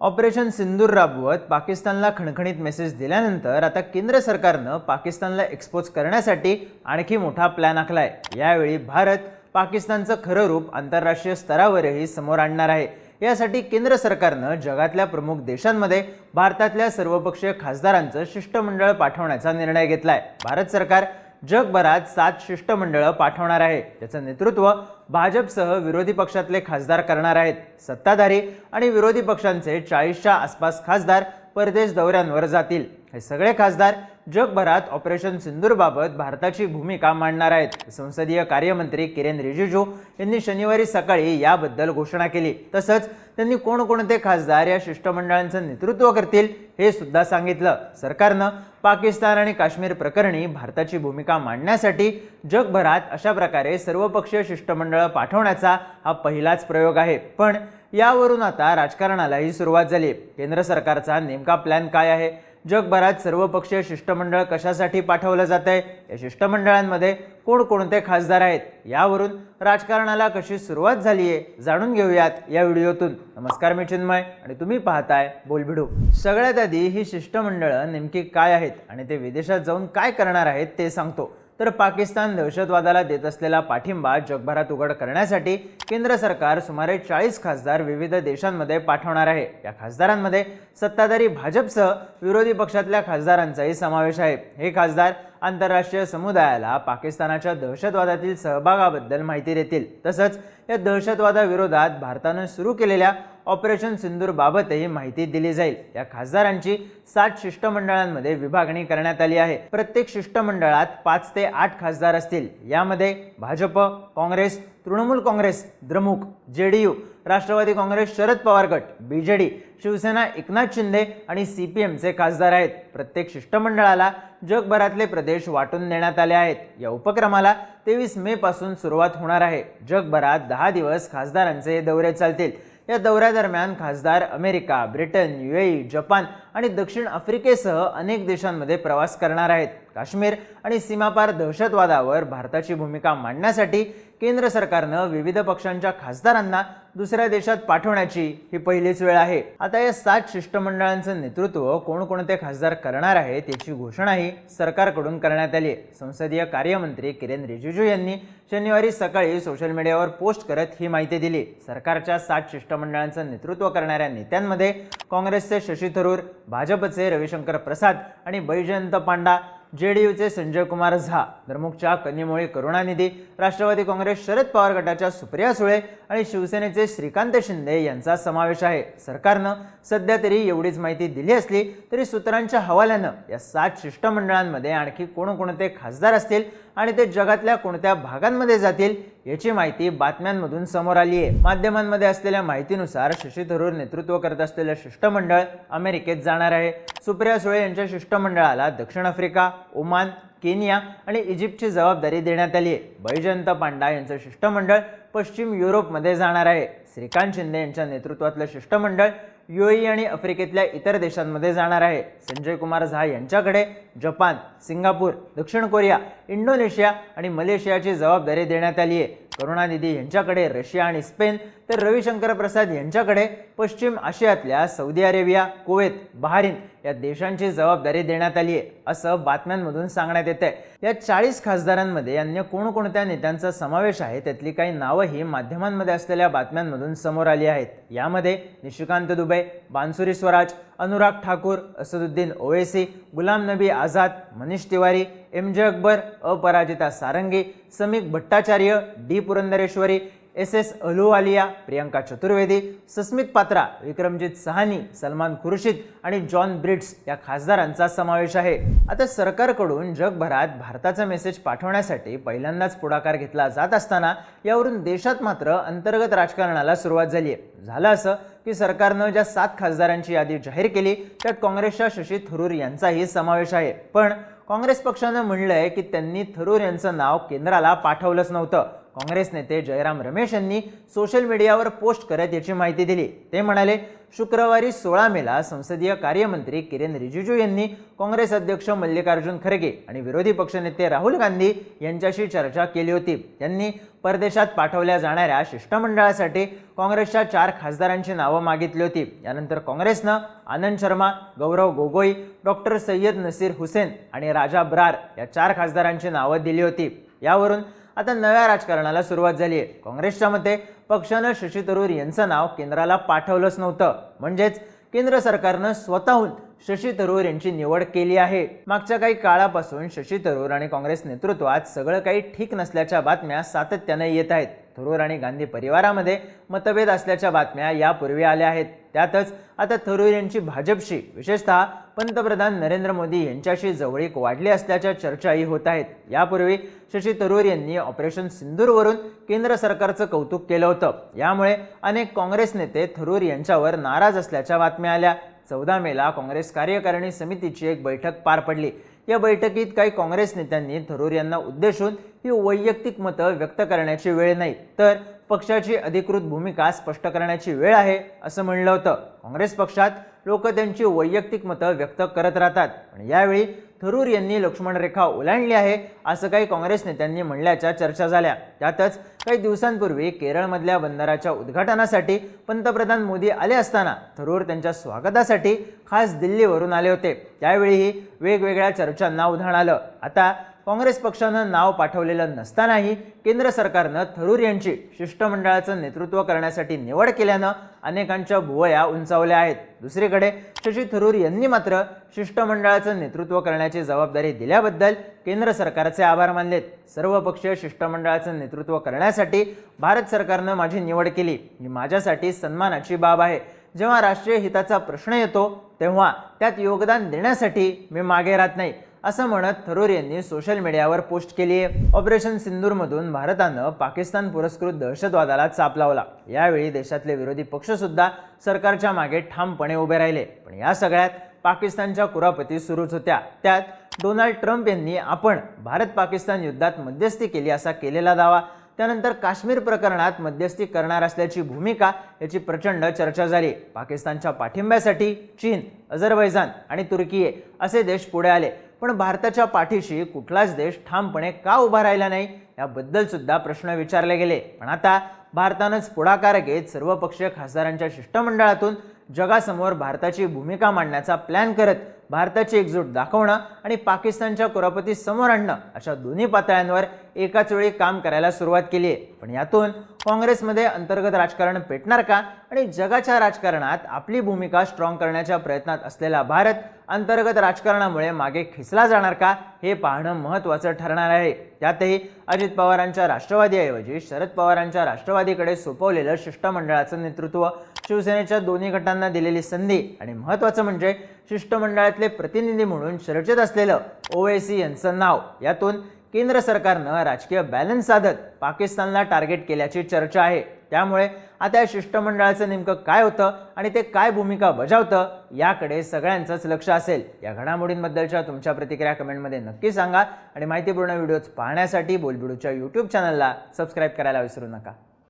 Operation सिंदूर राबवत पाकिस्तानला खणखणीत मेसेज दिल्यानंतर आता केंद्र सरकारनं पाकिस्तानला एक्सपोज करण्यासाठी आणखी मोठा प्लॅन आखलाय. यावेळी भारत पाकिस्तानचं खरं रूप आंतरराष्ट्रीय स्तरावरही समोर आणणार आहे. यासाठी केंद्र सरकारनं जगातल्या प्रमुख देशांमध्ये भारतातल्या सर्वपक्षीय खासदारांचं शिष्टमंडळ पाठवण्याचा निर्णय घेतलाय. भारत सरकार जगभरात सात शिष्टमंडळं पाठवणार आहे त्याचं नेतृत्व भाजपसह विरोधी पक्षातले खासदार करणार आहेत. सत्ताधारी आणि विरोधी पक्षांचे चाळीसच्या आसपास खासदार परदेश दौऱ्यांवर जातील. हे सगळे खासदार जगभरात ऑपरेशन सिंदूरबाबत भारताची भूमिका मांडणार आहेत. संसदीय कार्यमंत्री किरेन रिजिजू यांनी शनिवारी सकाळी याबद्दल घोषणा केली. तसंच त्यांनी कोणकोणते खासदार या शिष्टमंडळांचं नेतृत्व करतील हे सुद्धा सांगितलं. सरकारनं पाकिस्तान आणि काश्मीर प्रकरणी भारताची भूमिका मांडण्यासाठी जगभरात अशा प्रकारे सर्वपक्षीय शिष्टमंडळ पाठवण्याचा हा पहिलाच प्रयोग आहे. पण यावरून आता राजकारणालाही सुरुवात झाली. केंद्र सरकारचा नेमका प्लॅन काय आहे? जगभरात सर्वपक्षीय शिष्टमंडळ कशासाठी पाठवलं जात आहे या शिष्टमंडळांमध्ये कोणकोणते खासदार आहेत? यावरून राजकारणाला कशी सुरुवात झाली आहे जाणून घेऊयात या व्हिडिओतून. नमस्कार मी चिन्मय आणि तुम्ही पाहताय बोलबिडू. सगळ्यात आधी ही शिष्टमंडळं नेमकी काय आहेत आणि ते विदेशात जाऊन काय करणार आहेत ते सांगतो. तर पाकिस्तान दहशतवादाला देत असलेला पाठिंबा जगभरात उघड करण्यासाठी केंद्र सरकार सुमारे चाळीस खासदार विविध देशांमध्ये पाठवणार आहे. या खासदारांमध्ये सत्ताधारी भाजपसह विरोधी पक्षातल्या खासदारांचाही समावेश आहे. हे खासदार आंतरराष्ट्रीय समुदायाला पाकिस्तानाच्या दहशतवादातील सहभागाबद्दल माहिती देतील. तसंच या दहशतवादाविरोधात भारतानं सुरू केलेल्या ऑपरेशन सिंदूरबाबतही माहिती दिली जाईल. या खासदारांची सात शिष्टमंडळांमध्ये विभागणी करण्यात आली आहे. प्रत्येक शिष्टमंडळात पाच ते आठ खासदार असतील. यामध्ये भाजप काँग्रेस तृणमूल काँग्रेस द्रमुक यू राष्ट्रवादी काँग्रेस शरद पवार गट डी शिवसेना एकनाथ शिंदे आणि सी पी एमचे खासदार आहेत. प्रत्येक शिष्टमंडळाला जगभरातले प्रदेश वाटून देण्यात आले आहेत. या उपक्रमाला तेवीस मे पासून सुरुवात होणार आहे. जगभरात दहा दिवस खासदारांचे हे दौरे चालतील. या दौऱ्यादरम्यान खासदार अमेरिका ब्रिटन युएई जपान आणि दक्षिण आफ्रिकेसह अनेक देशांमध्ये प्रवास करणार आहेत. काश्मीर आणि सीमापार दहशतवादावर भारताची भूमिका मांडण्यासाठी केंद्र सरकारनं विविध पक्षांच्या खासदारांना दुसऱ्या देशात पाठवण्याची ही पहिलीच वेळ आहे. आता या सात शिष्टमंडळांचं नेतृत्व कोणकोणते खासदार करणार आहेत याची घोषणाही सरकारकडून करण्यात आली आहे. संसदीय कार्यमंत्री किरेन रिजिजू यांनी शनिवारी सकाळी सोशल मीडियावर पोस्ट करत ही माहिती दिली. सरकारच्या सात शिष्टमंडळांचं नेतृत्व करणाऱ्या नेत्यांमध्ये काँग्रेसचे शशी थरूर भाजपचे रविशंकर प्रसाद आणि बैजयंत पांडा जे डी यूचे संजय कुमार झा द्रमुकच्या कनिमोळी करुणानिधी राष्ट्रवादी काँग्रेस शरद पवार गटाच्या सुप्रिया सुळे आणि शिवसेनेचे श्रीकांत शिंदे यांचा समावेश आहे. सरकारनं सध्या तरी एवढीच माहिती दिली असली तरी सूत्रांच्या हवाल्यानं या सात शिष्टमंडळांमध्ये आणखी कोणकोणते खासदार असतील आणि ते जगातल्या कोणत्या भागांमध्ये जातील याची माहिती बातम्यांमधून समोर आली आहे. माध्यमांमध्ये असलेल्या माहितीनुसार शशी थरूर नेतृत्व करत असलेलं शिष्टमंडळ अमेरिकेत जाणार आहे. सुप्रिया सुळे यांच्या शिष्टमंडळाला दक्षिण आफ्रिका ओमान केनिया आणि इजिप्तची जबाबदारी देण्यात आली आहे. बैजयंत पांडा यांचं शिष्टमंडळ पश्चिम युरोपमध्ये जाणार आहे. श्रीकांत शिंदे यांच्या नेतृत्वातलं शिष्टमंडळ युएई आणि आफ्रिकेतल्या इतर देशांमध्ये जाणार आहे. संजय कुमार झा यांच्याकडे जपान सिंगापूर दक्षिण कोरिया इंडोनेशिया आणि मलेशियाची जबाबदारी देण्यात आली आहे. करुणानिधी यांच्याकडे रशिया आणि स्पेन तर रविशंकर प्रसाद यांच्याकडे पश्चिम आशियातल्या सौदी अरेबिया कुवेत बहारीन या देशांची जबाबदारी देण्यात आली आहे असं बातम्यांमधून सांगण्यात येत आहे. या चाळीस खासदारांमध्ये अन्य कोणकोणत्या नेत्यांचा समावेश आहे त्यातली काही नावंही माध्यमांमध्ये असलेल्या बातम्यांमधून समोर आली आहेत. यामध्ये Nishikant Dubey Bansuri Swaraj Anurag Thakur Asaduddin Owaisi Ghulam Nabi Azad Manish Tiwari M J Akbar Aparajita Sarangi Samik Bhattacharya D Purandeswari S S Ahluwalia Priyanka Chaturvedi Sasmit Patra Vikramjit Sahney Salman Khurshid आणि John Brits या खासदारांचा समावेश आहे. आता सरकारकडून जगभरात भारताचा message पाठवण्यासाठी पहिल्यांदाच पुढाकार घेतला जात असताना यावरून देशात मात्र अंतर्गत राजकारणाला सुरुवात झाली आहे. झालं असं की सरकारनं ज्या सात खासदारांची यादी जाहीर केली त्यात काँग्रेसच्या शशी थरूर यांचाही समावेश आहे. पण काँग्रेस पक्षानं म्हणलंय की त्यांनी थरूर यांचं नाव केंद्राला पाठवलंच नव्हतं. काँग्रेस नेते जयराम रमेश यांनी सोशल मीडियावर पोस्ट करत याची माहिती दिली. ते म्हणाले शुक्रवारी सोळा मेला संसदीय कार्यमंत्री किरेन रिजिजू यांनी काँग्रेस अध्यक्ष मल्लिकार्जुन खरगे आणि विरोधी पक्षनेते राहुल गांधी यांच्याशी चर्चा केली होती. त्यांनी परदेशात पाठवल्या जाणाऱ्या शिष्टमंडळासाठी काँग्रेसच्या चार खासदारांची नावं मागितली होती. यानंतर काँग्रेसनं आनंद शर्मा गौरव गोगोई डॉक्टर सय्यद नसीर हुसेन आणि राजा ब्रार या चार खासदारांची नावं दिली होती. यावरून आता नव्या राजकारणाला सुरुवात झाली आहे. काँग्रेसच्या मते पक्षानं शशी थरूर यांचं नाव केंद्राला पाठवलंच नव्हतं. म्हणजेच केंद्र सरकारनं स्वतःहून शशी थरूर यांची निवड केली आहे. मागच्या काही काळापासून शशी थरूर आणि काँग्रेस नेतृत्वात सगळं काही ठीक नसल्याच्या बातम्या सातत्याने येत आहेत. थरूर आणि गांधी परिवारामध्ये मतभेद असल्याच्या बातम्या यापूर्वी आल्या आहेत. त्यातच आता थरूर यांची भाजपशी विशेषतः पंतप्रधान नरेंद्र मोदी यांच्याशी जवळीक वाढली असल्याच्या चर्चाही होत आहेत. यापूर्वी शशी थरूर यांनी ऑपरेशन सिंदूरवरून केंद्र सरकारचं कौतुक केलं होतं. यामुळे अनेक काँग्रेस नेते थरूर यांच्यावर नाराज असल्याच्या बातम्या आल्या. चौदा मेला काँग्रेस कार्यकारिणी समितीची एक बैठक पार पडली. या बैठकीत काही काँग्रेस नेत्यांनी थरूर यांना उद्देशून ही वैयक्तिक मतं व्यक्त करण्याची वेळ नाही. तर पक्षाची अधिकृत भूमिका स्पष्ट करण्याची वेळ आहे असं म्हणलं होतं. काँग्रेस पक्षात लोक त्यांची वैयक्तिक मतं व्यक्त करत राहतात. पण यावेळी थरूर यांनी लक्ष्मण रेखा ओलांडली आहे असं काही काँग्रेस नेत्यांनी म्हणल्याच्या चर्चा झाल्या. त्यातच काही दिवसांपूर्वी केरळमधल्या बंदराच्या उद्घाटनासाठी पंतप्रधान मोदी आले असताना थरूर त्यांच्या स्वागतासाठी खास दिल्लीवरून आले होते. त्यावेळीही वेगवेगळ्या चर्चांना उधाण आलं. आता काँग्रेस पक्षानं नाव पाठवलेलं नसतानाही केंद्र सरकारनं थरूर यांची शिष्टमंडळाचं नेतृत्व करण्यासाठी निवड केल्यानं अनेकांच्या भुवया उंचावल्या आहेत. दुसरीकडे शशी थरूर यांनी मात्र शिष्टमंडळाचं नेतृत्व करण्याची जबाबदारी दिल्याबद्दल केंद्र सरकारचे आभार मानलेत. सर्वपक्षीय शिष्टमंडळाचं नेतृत्व करण्यासाठी भारत सरकारनं माझी निवड केली. ही माझ्यासाठी सन्मानाची बाब आहे. जेव्हा राष्ट्रीय हिताचा प्रश्न येतो तेव्हा त्यात योगदान देण्यासाठी मी मागे राहत नाही. असं म्हणत थरूर यांनी सोशल मीडियावर पोस्ट केली आहे. ऑपरेशन सिंदूरमधून भारतानं पाकिस्तान पुरस्कृत दहशतवादाला चाप लावला. यावेळी देशातले विरोधी पक्षसुद्धा सरकारच्या मागे ठामपणे उभे राहिले. पण या सगळ्यात पाकिस्तानच्या कुरापती सुरूच होत्या. त्यात डोनाल्ड ट्रम्प यांनी आपण भारत पाकिस्तान युद्धात मध्यस्थी केली असा केलेला दावा. त्यानंतर काश्मीर प्रकरणात मध्यस्थी करणार असल्याची भूमिका याची प्रचंड चर्चा झाली. पाकिस्तानच्या पाठिंब्यासाठी चीन अझरबैजान आणि तुर्की असे देश पुढे आले. पण भारताच्या पाठीशी कुठलाच देश ठामपणे का उभा राहिला नाही याबद्दलसुद्धा प्रश्न विचारले गेले. पण आता भारतानंच पुढाकार घेत सर्वपक्षीय खासदारांच्या शिष्टमंडळातून जगासमोर भारताची भूमिका मांडण्याचा प्लॅन करत भारताची एकजूट दाखवणं आणि पाकिस्तानच्या कुरापती समोर आणणं अशा दोन्ही पातळ्यांवर एकाच वेळी काम करायला सुरुवात केली आहे पण यातून काँग्रेसमध्ये अंतर्गत राजकारण पेटणार का? आणि जगाच्या राजकारणात आपली भूमिका स्ट्रॉंग करण्याच्या प्रयत्नात असलेला भारत अंतर्गत राजकारणामुळे मागे खेचला जाणार का? हे पाहणं महत्त्वाचं ठरणार आहे. त्यातही अजित पवारांच्या राष्ट्रवादीऐवजी शरद पवारांच्या राष्ट्रवादीकडे सोपवलेलं शिष्टमंडळाचं नेतृत्व शिवसेनेच्या दोन्ही गटांना दिलेली संधी आणि महत्त्वाचं म्हणजे शिष्टमंडळातले प्रतिनिधी म्हणून चर्चेत असलेलं ओवेसी यांचं नाव. यातून केंद्र सरकारनं राजकीय बॅलन्स साधत पाकिस्तानला टार्गेट केल्याची चर्चा आहे. त्यामुळे आता या शिष्टमंडळाचं नेमकं काय होतं आणि ते काय भूमिका बजावतं याकडे सगळ्यांचंच लक्ष असेल. या घडामोडींबद्दलच्या तुमच्या प्रतिक्रिया कमेंटमध्ये नक्की सांगा आणि माहितीपूर्ण व्हिडिओज पाहण्यासाठी बोलबिडूच्या यूट्यूब चॅनलला सबस्क्राईब करायला विसरू नका.